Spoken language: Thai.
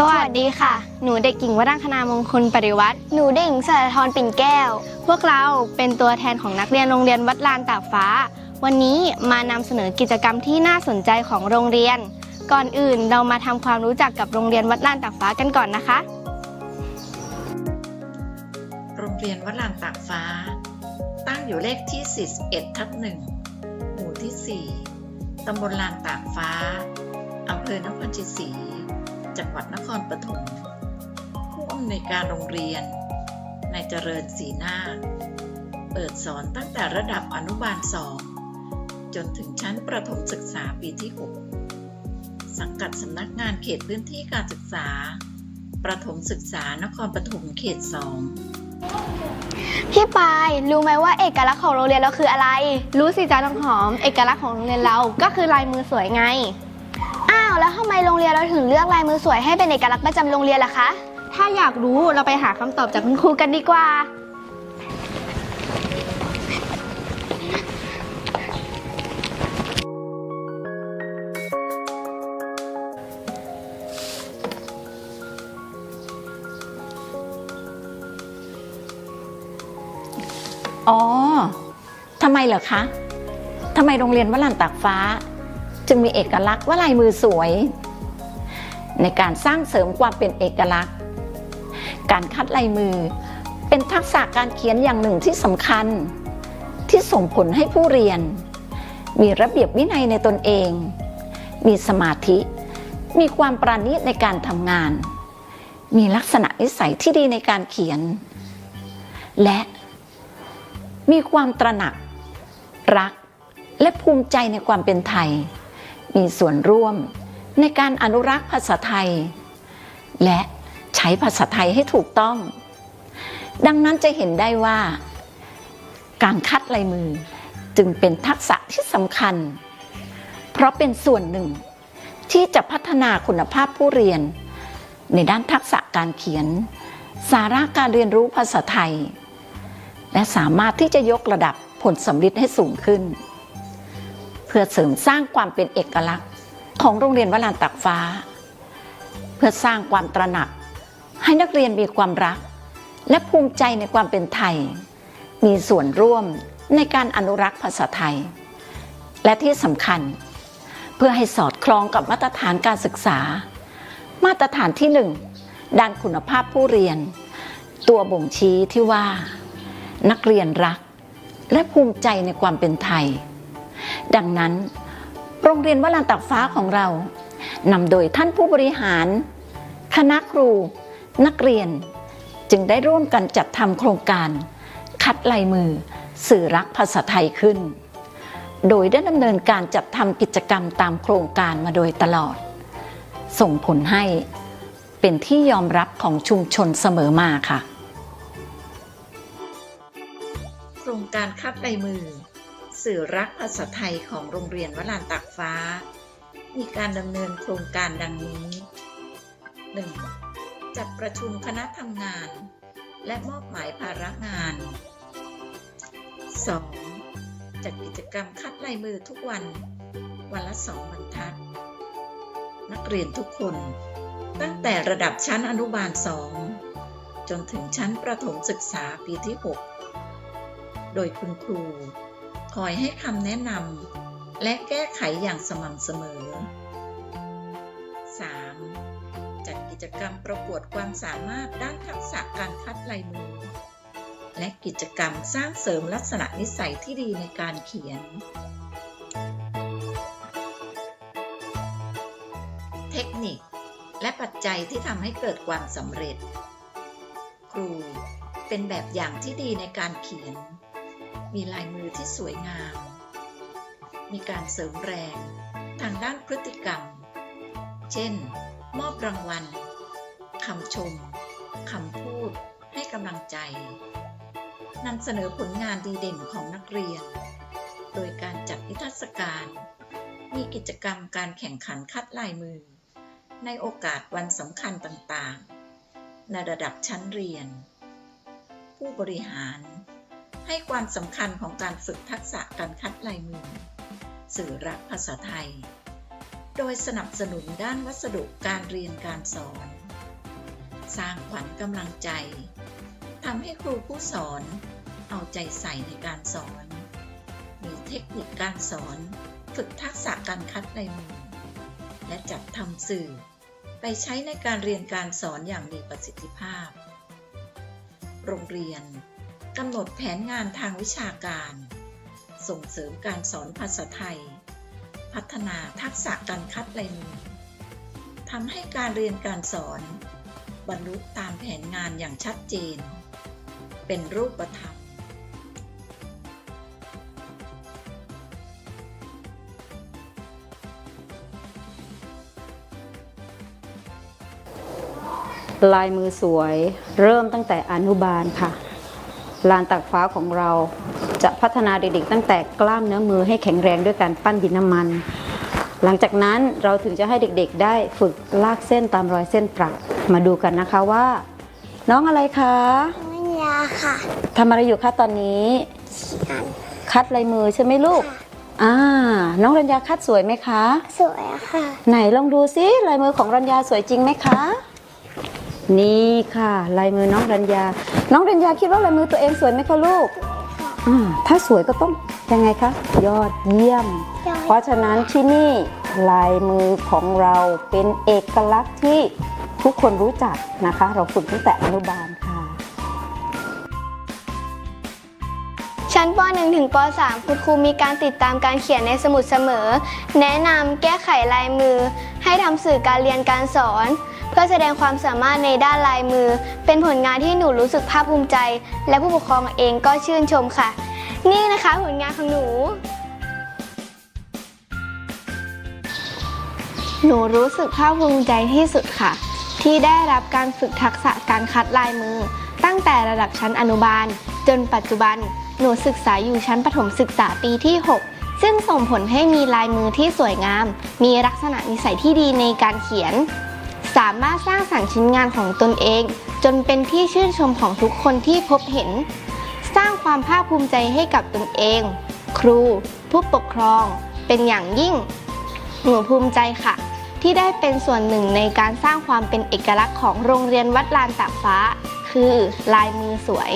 สวัสดีค่ะ หนูเด็กหญิงวรังคณามงคลปริวัติหนูเด็กหญิงสารทรปิ่นแก้ว พวกเราเป็นตัวแทนของนักเรียนโรงเรียนวัดลานตากฟ้า วันนี้มานำเสนอกิจกรรมที่น่าสนใจของโรงเรียน ก่อนอื่นเรามาทำความรู้จักกับโรงเรียนวัดลานตากฟ้ากันก่อนนะคะ โรงเรียนวัดลานตากฟ้า ตั้งอยู่เลขที่ 41 ทับ1หมู่ที่ 4ตำบลลานตากฟ้าอำเภอนครชัยศรี จังหวัดนครปฐมผู้อำนวยการโรงเรียนนายเจริญศรีนาเปิดสอนตั้งแต่ระดับอนุบาล2จนถึงชั้นประถมศึกษาปีที่ 6 สังกัดสำนักงานเขตพื้นที่การศึกษา ประถมศึกษานครปฐมเขต 2 พี่ปายรู้ไหมว่าเอกลักษณ์ของโรงเรียนเราคืออะไร รู้สิจ้าน้องหอม เอกลักษณ์ของโรงเรียนเราก็คือลายมือสวยไง แล้วทำไมโรงเรียนเราถึงเลือกลายมือสวยให้เป็นเอกลักษณ์ประจำโรงเรียนล่ะคะ ถ้าอยากรู้เราไปหาคำตอบจากคุณครูกันดีกว่า อ๋อ ทำไมเหรอคะ ทำไมโรงเรียนวลันตากฟ้า จึงมีเอกลักษณ์ว่าลายมือสวย ในการสร้างเสริมความเป็นเอกลักษณ์ การคัดลายมือ เป็นทักษะการเขียนอย่างหนึ่งที่สำคัญ ที่ส่งผลให้ผู้เรียน มีระเบียบวินัยในตนเอง มีสมาธิ มีความปราณีตในการทำงาน มีลักษณะนิสัยที่ดีในการเขียน และมีความตระหนัก รัก และภูมิใจในความเป็นไทย มีส่วนร่วม ในการอนุรักษ์ภาษาไทย และใช้ภาษาไทยให้ถูกต้อง ดังนั้นจะเห็นได้ว่า การคัดลายมือจึงเป็นทักษะที่สำคัญ เพราะเป็นส่วนหนึ่ง ที่จะพัฒนาคุณภาพผู้เรียน ในด้านทักษะการเขียน สาระการเรียนรู้ภาษาไทย และสามารถที่จะยกระดับผลสำลิดให้สูงขึ้น พื่อเสริมสร้างความเป็นเอกลักษณ์ ของโรงเรียนวลานตักฟ้า เพื่อสร้างความตระหนัก ให้นักเรียนมีความรัก และภูมิใจในความเป็นไทย มีส่วนร่วมในการอนุรักษ์ภาษาไทย และที่สำคัญ เพื่อให้สอดคล้องกับมาตรฐานการศึกษา มาตรฐานที่หนึ่งด้านคุณภาพผู้เรียน ตัวบ่งชี้ที่ว่า นักเรียนรัก และภูมิใจในความเป็นไทย ดังนั้น โรงเรียนวลานตักฟ้าของเรานำโดยท่านผู้บริหาร คณะครู นักเรียน จึงได้ร่วมกันจัดทำโครงการ คัดลายมือ สื่อรักภาษาไทยขึ้น โดยได้ดำเนินการจัดทำกิจกรรมตามโครงการมาโดยตลอด ส่งผลให้เป็นที่ยอมรับของชุมชนเสมอมาค่ะ โครงการคัดลายมือ สื่อรักภาษาไทยของโรงเรียนวลานตากฟ้า มีการดำเนินโครงการดังนี้ 1. จัดประชุมคณะทำงาน และมอบหมายภาระงาน 2. จัดกิจกรรมคัดลายมือทุกวัน วันละสองบรรทัด นักเรียนทุกคน ตั้งแต่ระดับชั้นอนุบาล2จนถึงชั้นประถมศึกษาปีที่ 6 โดยคุณครู คอยให้คำแนะนำและแก้ไขอย่างสม่ำเสมอ 3. จัดกิจกรรมประกวดความสามารถด้านทักษะการคัดลายมือ และกิจกรรมสร้างเสริมลักษณะนิสัยที่ดีในการเขียน เทคนิคและปัจจัยที่ทำให้เกิดความสำเร็จ ครูเป็นแบบอย่างที่ดีในการเขียน มีลายมือที่สวยงาม มีการเสริมแรงทางด้านพฤติกรรม เช่น มอบรางวัลคำชมคำพูดให้กำลังใจนำเสนอผลงานดีเด่นของนักเรียน โดยการจัดนิทรรศการ มีกิจกรรมการแข่งขันคัดลายมือ ในโอกาสวันสำคัญต่างๆ ในระดับชั้นเรียน ผู้บริหาร ให้ความสำคัญของการฝึกทักษะการคัดลายมือ สื่อรักภาษาไทย โดยสนับสนุนด้านวัสดุการเรียนการสอน สร้างขวัญกำลังใจทำให้ครูผู้สอน เอาใจใส่ในการสอน มีเทคนิคการสอน ฝึกทักษะการคัดลายมือ และจัดทำสื่อ ไปใช้ในการเรียนการสอนอย่างมีประสิทธิภาพ โรงเรียน กำหนดแผนงานทางวิชาการ ส่งเสริมการสอนภาษาไทย พัฒนาทักษะการคัดลายมือทำให้การเรียนการสอน บรรลุตามแผนงานอย่างชัดเจน เป็นรูปธรรมลายมือสวย เริ่มตั้งแต่อนุบาลค่ะ ลานตักฟ้าของเราจะพัฒนาเด็กๆตั้งแต่กล้ามเนื้อมือให้แข็งแรงด้วยการปั้นดินน้ำมัน หลังจากนั้นเราถึงจะให้เด็กๆ ได้ฝึกลากเส้นตามรอยเส้นประมาดูกันนะคะว่า น้องอะไรคะไม่ยาค่ะทำอะไรอยู่คะตอนนี้ คัดลายมือใช่ไหมลูกอ่าน้องรัญญาคัดสวยไหมคะ สวยค่ะ ไหนลองดูซิลายมือของรัญญาสวยจริงไหมคะ นี่ค่ะ ลายมือน้องรัญญา น้องรัญญาคิดว่าลายมือตัวเองสวยไหมคะลูกอ่าถ้าสวยก็ต้องยังไงคะยอดเยี่ยม เพราะฉะนั้นที่นี่ลายมือของเราเป็นเอกลักษณ์ที่ทุกคนรู้จักนะคะ เราฝึกตั้งแต่อนุบาลค่ะ ชั้นป .1 ถึงป .3 คุณครูมีการติดตามการเขียนในสมุดเสมอ แนะนำแก้ไขลายมือ ให้ทำสื่อการเรียนการสอนเพื่อแสดงความสามารถในด้านลายมือ เป็นผลงานที่หนูรู้สึกภาคภูมิใจ และผู้ปกครองเองก็ชื่นชมค่ะ นี่นะคะผลงานของหนู หนูรู้สึกภาคภูมิใจที่สุดค่ะ ที่ได้รับการฝึกทักษะการคัดลายมือ ตั้งแต่ระดับชั้นอนุบาล จนปัจจุบัน หนูศึกษาอยู่ชั้นประถมศึกษาปีที่ 6ซึ่งส่งผลให้มีลายมือที่สวยงาม มีลักษณะนิสัยที่ดีในการเขียน สามารถสร้างสรรค์ชิ้นงานของตนเอง จนเป็นที่ชื่นชมของทุกคนที่พบเห็น สร้างความภาคภูมิใจให้กับตนเอง ครู ผู้ปกครอง เป็นอย่างยิ่ง หนูภูมิใจค่ะ ที่ได้เป็นส่วนหนึ่งในการสร้างความเป็นเอกลักษณ์ของโรงเรียนวัดลานตากฟ้า คือลายมือสวย